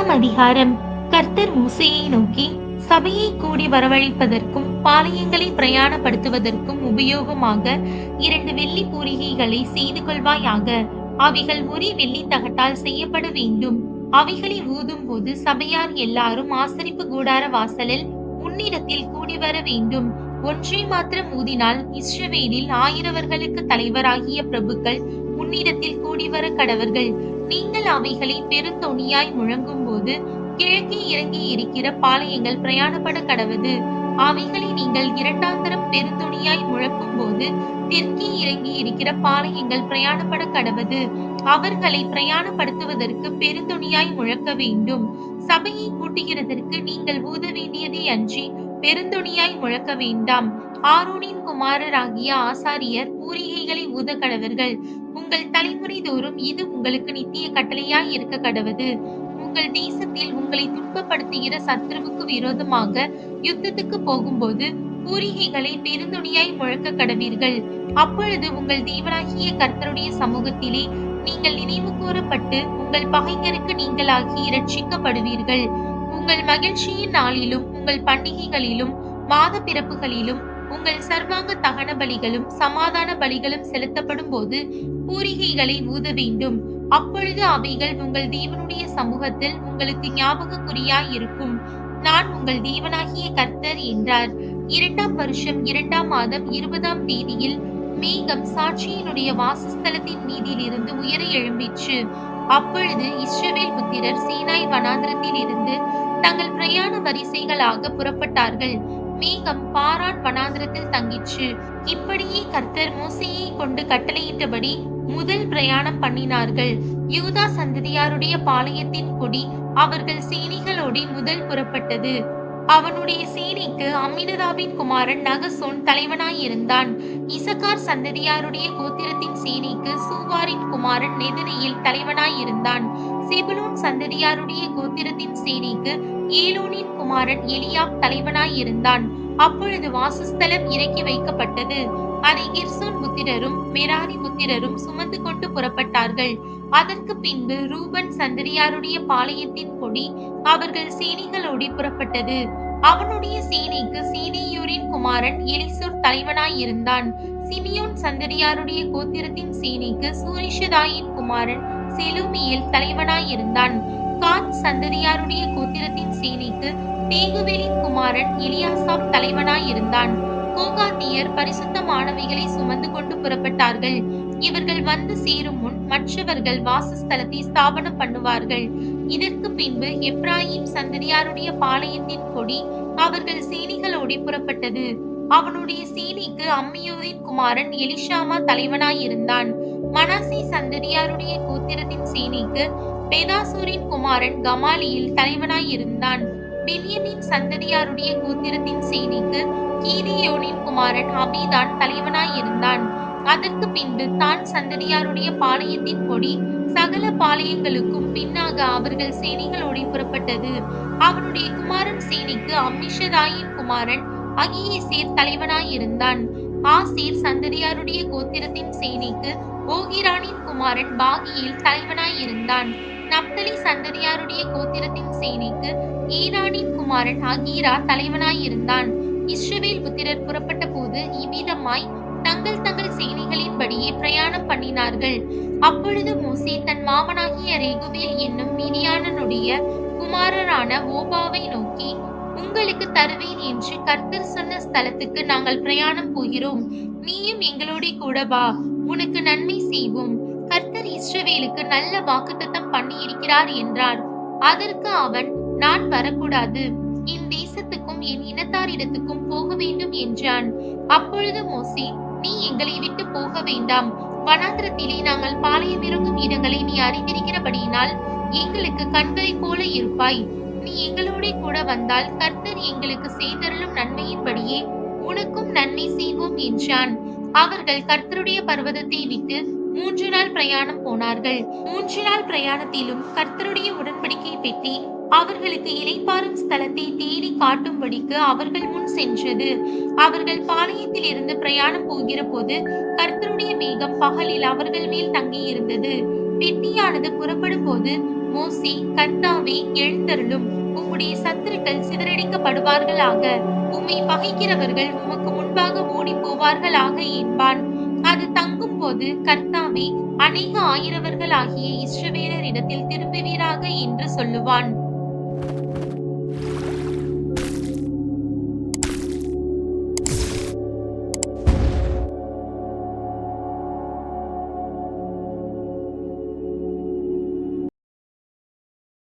பத்தாம் அதிகாரம். கர்த்தர் மூசையை நோக்கி சபையை கூடி வரவழைப்பதற்கும் பாளையங்களை பிரயாணப்படுத்துவதற்கும் உபயோகமாக இரண்டு வெள்ளி பூரிகைகளை செய்து கொள்வாயாக. அவைகள் ஒரே வெள்ளி தகட்டால் செய்யப்பட வேண்டும். அவைகளை ஊதும் போது சபையார் எல்லாரும் ஆசரிப்பு கூடார வாசலில் உன்னிடத்தில் கூடி வர வேண்டும். ஒன்றை மாத்திரம் ஊதினால் இஸ்ரவேலில் ஆயிரவர்களுக்கு தலைவராகிய பிரபுக்கள் உன்னிடத்தில் கூடி வர கடவர்கள். நீங்கள் அவைகளை பெருந்தொனியாய் முழங்கும் போது கிழக்கே இறங்கி இருக்கிற பாளையங்கள் பிரயாணப்பட கடவுது. அவைகளை நீங்கள் இரண்டாந்தரம் பெருந்தொனியாய் முழக்கும் போது தெற்கே இறங்கி இருக்கிற பாளையங்கள் பிரயாணப்பட கடவது. அவர்களை பிரயாணப்படுத்துவதற்கு பெருந்தொனியாய் முழக்க வேண்டும். சபையை கூட்டுகிறதற்கு நீங்கள் ஊத வேண்டியதே அன்றி பெருந்தொனியாய் முழக்க வேண்டாம். ஆரோனின் குமாரராகிய ஆசாரியர் பூரிகைகளை ஊத கடவர்கள். உங்கள் தலைமுறை தோறும் இது உங்களுக்கு நித்திய கட்டளையாய் இருக்க கடவது. உங்கள் தேசத்தில் உங்களை துன்பப்படுத்துகிற சத்ருவுக்கு விரோதமாக யுத்தத்துக்கு போகும்போது பூரிகைகளை பெருந்துணியாய் முழக்க கடவீர்கள். அப்பொழுது உங்கள் தேவனாகிய கர்த்தருடைய சமூகத்திலே நீங்கள் நினைவு கூறப்பட்டு உங்கள் பகைஞருக்கு நீங்களாகி இரட்சிக்கப்படுவீர்கள். உங்கள் மகிழ்ச்சியின் நாளிலும் உங்கள் பண்டிகைகளிலும் மாத பிறப்புகளிலும் உங்கள் சர்வாங்க தகன பலிகளும் சமாதான பலிகளும் செலுத்தப்படும் போது பூரிகைகளை ஊத வேண்டும். அப்பொழுது அவைகள் உங்கள் தேவனுடைய சமூகத்தில் உங்களுக்கு ஞாபக குறியாய் இருக்கும். நான் உங்கள் தேவனாகிய கர்த்தர் என்றார். இரண்டாம் வருஷம் இரண்டாம் மாதம் இருபதாம் தேதியில் மேகம் சாட்சியினுடைய வாசஸ்தலத்தின் மீதில் இருந்து உயர எழும்பிற்று. அப்பொழுது இஸ்ரவேல் புத்திரர் சீனாய் வனாந்திரத்தில் இருந்து தங்கள் பிரயாண வரிசைகளாக புறப்பட்டார்கள். மேகம் பாரான் வனாந்திரத்தில் தங்கிச்சு இப்படியே கர்த்தர் மோசையை கொண்டு கட்டளையிட்டபடி முதல் பிரயாணம் பண்ணினார்கள். யூதா சந்ததியாருடைய பாளையத்தின் கொடி அவர்கள் சேனைகளோடு முதல் புறப்பட்டது. அவனுடைய சேனைக்கு அம்மினதாபின் குமாரன் நகசோன் தலைவனாயிருந்தான். இசக்கார் சந்ததியாருடைய கோத்திரத்தின் சேனைக்கு சூவாரின் குமாரன் நெதனையில் தலைவனாயிருந்தான். செபுலூன் சந்ததியாருடைய கோத்திரத்தின் சேனைக்கு ஏலோனின் குமாரன் எலியாப் தலைவனாய் இருந்தான் அப்பொழுது வாசஸ்தலம் இறக்கி வைக்கப்பட்டது. அதை கிர்சோன் புத்திரரும் மெராரி புத்திரரும் சுமந்து கொண்டு புறப்பட்டார்கள். அதற்கு பின்பு ரூபன் சந்தரியாருடைய பாளையத்தின் கொடி அவர்கள் சேனைகளோடு புறப்பட்டது. அவனுடைய சேனைக்கு சீனியூரின் குமாரன் எலிசூர் தலைவனாயிருந்தான். சிமியோன் சந்தரியாருடைய கோத்திரத்தின் சேனைக்கு சூரிஷதாயின் குமாரன் செலுமியில் தலைவனாயிருந்தான். காத் சந்ததியாருடைய கோத்திரத்தின் சேனைக்கு தேகுவேலின் குமாரன் எலியாசாப் தலைவனாயிருந்தான். கோகாத்தியர் பரிசுத்தமானவைகளை சுமந்து கொண்டு புறப்பட்டார்கள். இவர்கள் வந்து சேரும் முன் மற்றவர்கள் வாசஸ்தலத்தை ஸ்தாபனம் பண்ணுவார்கள். இதற்கு பின்பு எப்ராஹிம் சந்ததியாருடைய பாளையத்தின் கொடி அவர்கள் சேனிகளோடு புறப்பட்டது. அவனுடைய சேனைக்கு அம்மியூரின் குமாரன் எலிஷாமா தலைவனாயிருந்தான். இருந்தான் சந்ததியாருடைய கோத்திரத்தின் சேனைக்கு பேதாசூரின் குமாரன் கமாலியில் தலைவனாய் இருந்தான் பெலியனின் சந்ததியாருடைய கோத்திரத்தின் செய்திக்கு கீரியோனின் குமாரன் அபிதான் தலைவனாய் இருந்தான் அதற்கு பின்பு தான் சந்ததியாருடைய பாளையத்தின் கொடி சகல பாளையங்களுக்கும் பின்னாக அவர்கள் சேனைகளோடு புறப்பட்டது. அவனுடைய குமாரன் சேனைக்கு அம்மிஷதாயின் குமாரன் அகியேசேர் தலைவனாயிருந்தான். ஆசீர் சந்ததியாருடைய கோத்திரத்தின் சேனைக்கு ஓகிரானின் குமாரன் பாகியில் தலைவனாய் இருந்தான் நப்தலி சந்ததியாருடைய கோத்திரத்தின் சேனைக்கு ஈரானின் குமாரன் அகீரா தலைவனாயிருந்தான். இஸ்ரவேல் புத்திரர் புறப்பட்ட போது இவ்விதமாய் தங்கள் தங்கள் சேனைகளின்படியே பிரயாணம் பண்ணினார்கள். அப்பொழுது மோசே தன் மாமனாகிய ரேகுவேல் என்னும் மீதியானனுடைய குமாரரான ஓபாவை நோக்கி உங்களுக்கு தருவேன் என்று கர்த்தர் சொன்ன ஸ்தலத்துக்கு நாங்கள் பிரயாணம் போகிறோம். நீயும் எங்களோட கூட வா. உனக்கு நன்மை செய்வோம். கர்த்தர் இஸ்ரவேலுக்கு நல்ல வாக்குத்தத்தம் பண்ணியிருக்கிறார் என்றான் அதற்கு அவன் நான் வரக்கூடாது. என் தேசத்துக்கும் என் இனத்தாரிடத்துக்கும் போக வேண்டும் என்றான். அப்பொழுது மோசே நீ எங்களை விட்டு போக வேண்டாம். வனாந்திரத்திலே நாங்கள் பாளையம் இறங்கும் இடங்களை நீ அறிந்திருக்கிறபடியினால் எங்களுக்கு கண்களை போல இருப்பாய். நீ எங்களோட கூட வந்தால் கர்த்தர் எங்களுக்கு செய்தருளும் நன்மையின்படியே உனக்கும் நன்மை செய்வோம் என்றான். அவர்கள் கர்த்தருடைய பர்வதத்தை விட்டு மூன்று நாள் பிரயாணம் போனார்கள். மூன்று நாள் பிரயாணத்திலும் கர்த்தருடைய உடன்படிக்கை பெட்டி அவர்களுக்கு இலைப்பாறும் ஸ்தலத்தை தேடி காட்டும்படிக்கு அவர்கள் முன் சென்றது. அவர்கள் பாளையத்தில் இருந்து பிரயாணம் போகிற போது கர்த்தருடைய மேகம் பகலில் அவர்கள் மேல் தங்கியிருந்தது. பெட்டியானது புறப்படும் போது மோசி கர்த்தாவே எழுந்தருளும். உம்முடைய சத்துருக்கள் சிதறடிக்கப்படுவார்களாக. உம்மை பகைக்கிறவர்கள் உமக்கு முன்பாக ஓடி போவார்களாக என்பான். அது தங்க போது கர்த்தாவே அநேக ஆயிரவர்களாகிய இஸ்ரவேலரிடத்தில் திரும்புவீராக என்று சொல்லுவான்.